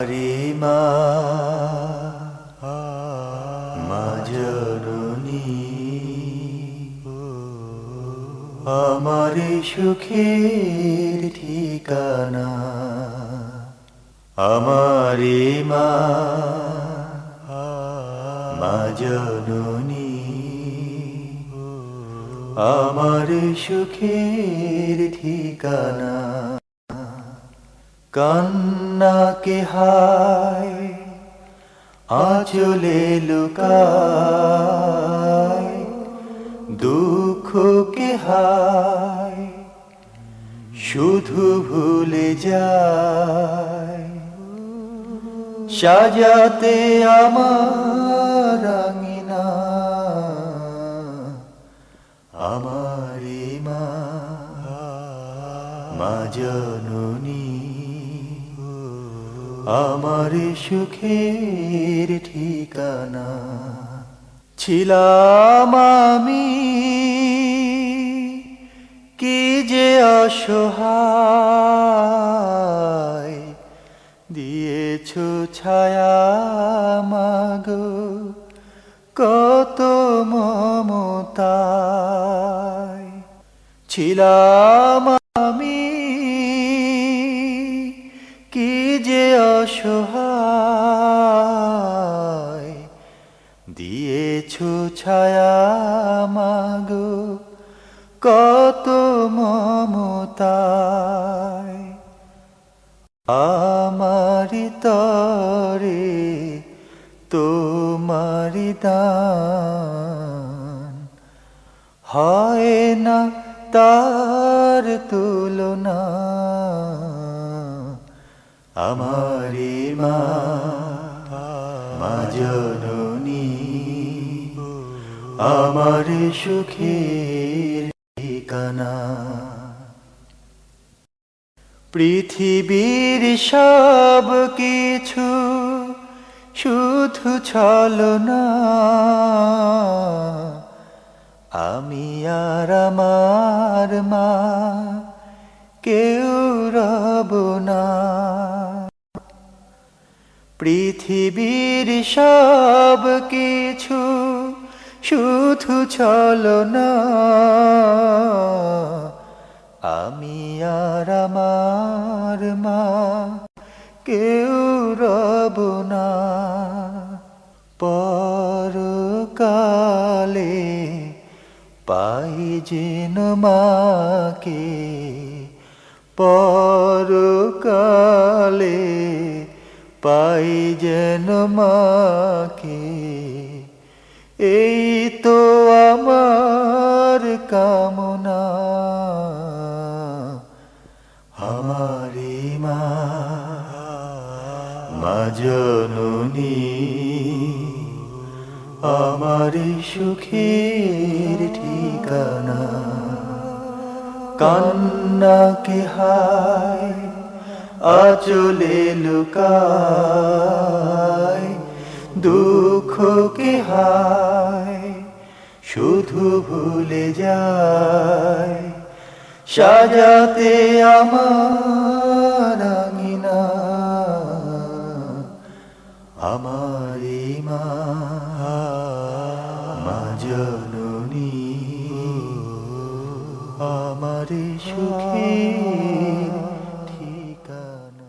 রে মা জননী আমার সুখের ঠিকানা আমারে মা জননী আমার সুখের ঠিকানা কান্নাকে হায়, আচলে লুকায়, দুঃখকে হায়, শুধু ভুলে যায়। সাজাতে আমার আঙিনা, আমারে মা মা জননী আমার সুখের ঠিকানা ছিলাম আমি। কি যে অসহায় দিয়েছ ছায়া মাগো কত মমতায় ছিলাম অসহায়। দিয়েছ ছায়া মাগো কত মমতায়। আমারি তরে তোমারি দান। হয় না তার তুলনা। আমারে মা জননী, আমার সুখের ঠিকানা। পৃথিবীর সব কিছু শুধু ছলনা। আমি আর আমার মা, কেউ রব পৃথিবীর সব কিছু শুধু ছলনা আমি আর আমার মা কেউ রব না। পরকালে পাই যেন মাকে। পরকালে পাই যেন মাকে, এই তো আমার কামনা। আমারে মা মা জননী, আমার সুখের ঠিকানা। কান্না কান্নাকে হায় আচলে লুকায়, দুঃখকে হায়, শুধু ভুলে যায়। সাজাতে আমার আঙিনা, আমার মা জননী, আমারে সুখী